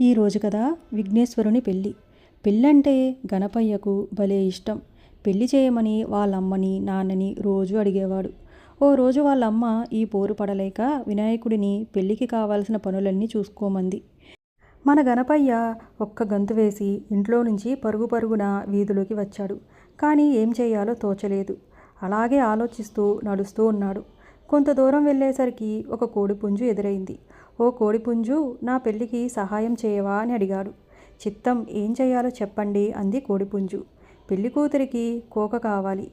ఈరోజు కదా విఘ్నేశ్వరుని పెళ్ళి. పెళ్ళంటే గణపయ్యకు భలే ఇష్టం. పెళ్ళి చేయమని వాళ్ళమ్మని నాన్నని రోజు అడిగేవాడు. ఓ రోజు వాళ్ళమ్మ ఈ పోరు పడలేక వినాయకుడిని పెళ్ళికి కావాల్సిన పనులన్నీ చూసుకోమంది. మన గణపయ్య ఒక్క గంతు వేసి ఇంట్లో నుంచి పరుగు పరుగున వీధిలోకి వచ్చాడు. కానీ ఏం చేయాలో తోచలేదు. అలాగే ఆలోచిస్తూ నడుస్తూ ఉన్నాడు. కొంత దూరం వెళ్ళేసరికి ఒక కోడిపుంజు ఎదురైంది. ఓ కోడిపుంజు నా పెళ్ళికి సహాయం చేయవా? అని అడిగాడు. చిత్తం ఏం చేయాలో చెప్పండి అంది కోడిపుంజు. పెళ్ళి కూతురికి కోక కావాలి.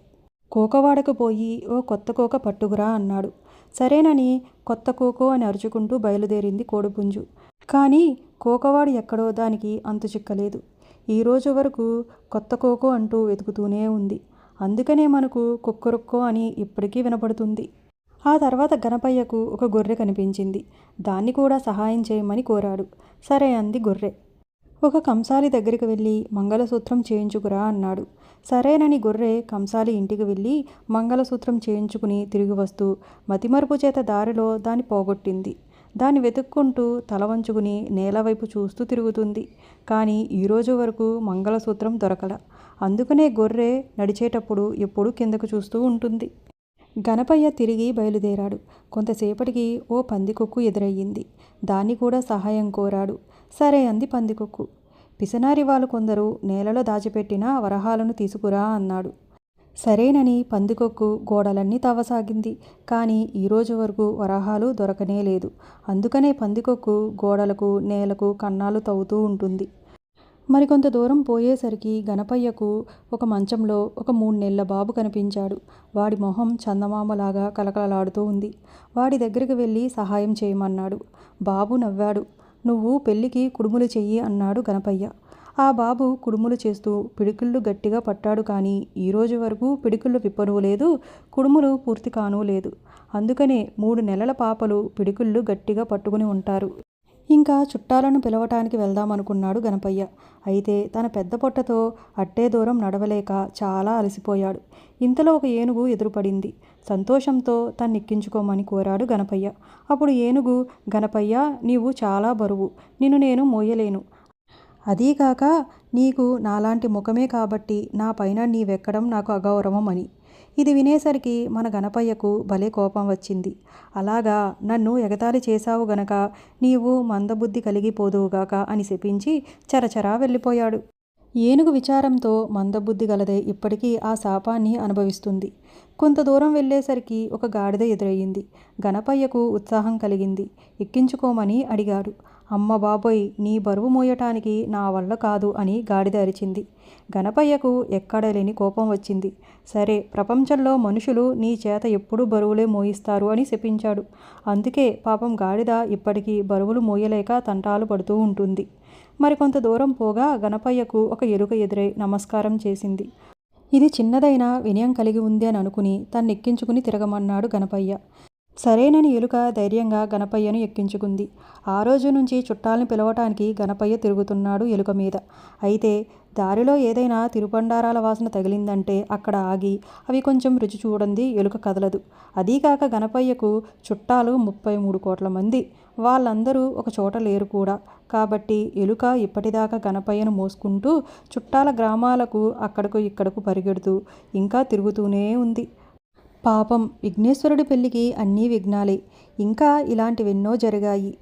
కోకవాడకు పోయి ఓ కొత్త కోక పట్టుకురా అన్నాడు. సరేనని కొత్త కోకో అని అరుచుకుంటూ బయలుదేరింది కోడిపుంజు. కానీ కోకవాడు ఎక్కడో దానికి అంతు చిక్కలేదు. ఈ రోజు వరకు కొత్త కోకో అంటూ వెతుకుతూనే ఉంది. అందుకనే మనకు కుక్కరుక్కో అని ఇప్పటికీ వినపడుతుంది. ఆ తర్వాత గణపయ్యకు ఒక గొర్రె కనిపించింది. దాన్ని కూడా సహాయం చేయమని కోరాడు. సరే అంది గొర్రె. ఒక కంసాలి దగ్గరికి వెళ్ళి మంగళసూత్రం చేయించుకురా అన్నాడు. సరేనని గొర్రె కంసాలి ఇంటికి వెళ్ళి మంగళసూత్రం చేయించుకుని తిరిగి వస్తూ మతిమరుపు చేత దారిలో దాన్ని పోగొట్టింది. దాన్ని వెతుక్కుంటూ తల వంచుకుని నేల వైపు చూస్తూ తిరుగుతుంది. కానీ ఈరోజు వరకు మంగళసూత్రం దొరకల. అందుకనే గొర్రె నడిచేటప్పుడు ఎప్పుడూ కిందకు చూస్తూ ఉంటుంది. గణపయ్య తిరిగి బయలుదేరాడు. కొంతసేపటికి ఓ పందికొక్కు ఎదురయ్యింది. దాన్ని కూడా సహాయం కోరాడు. సరే అంది పందికొక్కు. పిసనారి వాళ్ళు కొందరు నేలలో దాచిపెట్టిన వరహాలను తీసుకురా అన్నాడు. సరేనని పందికొక్కు గోడలన్నీ తవ్వసాగింది. కానీ ఈరోజు వరకు వరహాలు దొరకనే లేదు. అందుకనే పందికొక్కు గోడలకు నేలకు కన్నాలు తవ్వుతూ ఉంటుంది. మరికొంత దూరం పోయేసరికి గణపయ్యకు ఒక మంచంలో ఒక మూడు నెలల బాబు కనిపించాడు. వాడి మొహం చందమామలాగా కలకలలాడుతూ ఉంది. వాడి దగ్గరికి వెళ్ళి సహాయం చేయమన్నాడు. బాబు నవ్వాడు. నువ్వు పెళ్ళికి కుడుములు చెయ్యి అన్నాడు గణపయ్య. ఆ బాబు కుడుములు చేస్తూ పిడికిళ్ళు గట్టిగా పట్టాడు కానీ ఈరోజు వరకు పిడికిళ్ళు విప్పను లేదు కుడుములు పూర్తి కాను లేదు. అందుకనే మూడు నెలల పాపలు పిడికిళ్ళు గట్టిగా పట్టుకుని ఉంటారు. ఇంకా చుట్టాలను పిలవటానికి వెళ్దామనుకున్నాడు గణపయ్య. అయితే తన పెద్ద పొట్టతో అట్టే దూరం నడవలేక చాలా అలసిపోయాడు. ఇంతలో ఒక ఏనుగు ఎదురుపడింది. సంతోషంతో తన్నెక్కించుకోమని కోరాడు గణపయ్య. అప్పుడు ఏనుగు గణపయ్య నీవు చాలా బరువు. నిన్ను నేను మోయలేను. అదీగాక నీకు నాలాంటి ముఖమే కాబట్టి నా పైన నీవెక్కడం నాకు అగౌరవం అని ఇది వినేసరికి మన గణపయ్యకు భలే కోపం వచ్చింది. అలాగా నన్ను ఎగతాళి చేశావు గనక నీవు మందబుద్ధి కలిగిపోదువుగాక అని శపించి చరచరా వెళ్ళిపోయాడు. ఏనుగు విచారంతో మందబుద్ధి గలదే ఇప్పటికీ ఆ శాపాన్ని అనుభవిస్తుంది. కొంత దూరం వెళ్ళేసరికి ఒక గాడిద ఎదురయ్యింది. గణపయ్యకు ఉత్సాహం కలిగింది. ఎక్కించుకోమని అడిగాడు. అమ్మ బాబోయ్ నీ బరువు మోయటానికి నా వల్ల కాదు అని గాడిద అరిచింది. గణపయ్యకు ఎక్కడలేని కోపం వచ్చింది. సరే ప్రపంచంలో మనుషులు నీ చేత ఎప్పుడూ బరువులే మోయిస్తారు అని శపించాడు. అందుకే పాపం గాడిద ఇప్పటికీ బరువులు మోయలేక తంటాలు పడుతూ ఉంటుంది. మరికొంత దూరం పోగా గణపయ్యకు ఒక ఎలుక ఎదురై నమస్కారం చేసింది. ఇది చిన్నదైన వినయం కలిగి ఉంది అని అనుకుని తన్నెక్కించుకుని తిరగమన్నాడు గణపయ్య. సరేనని ఎలుక ధైర్యంగా గణపయ్యను ఎక్కించుకుంది. ఆ రోజు నుంచి చుట్టాలను పిలవటానికి గణపయ్య తిరుగుతున్నాడు ఎలుక మీద. అయితే దారిలో ఏదైనా తిరుపండారాల వాసన తగిలిందంటే అక్కడ ఆగి అవి కొంచెం రుచి చూడండి ఎలుక కదలదు. అదీకాక గణపయ్యకు చుట్టాలు ముప్పై మూడు కోట్ల మంది. వాళ్ళందరూ ఒక చోట లేరు కూడా. కాబట్టి ఎలుక ఇప్పటిదాకా గణపయ్యను మోసుకుంటూ చుట్టాల గ్రామాలకు అక్కడకు ఇక్కడకు పరిగెడుతూ ఇంకా తిరుగుతూనే ఉంది. పాపం విఘ్నేశ్వరుడి పెళ్ళికి అన్నీ విఘ్నాలే. ఇంకా ఇలాంటివెన్నో జరిగాయి.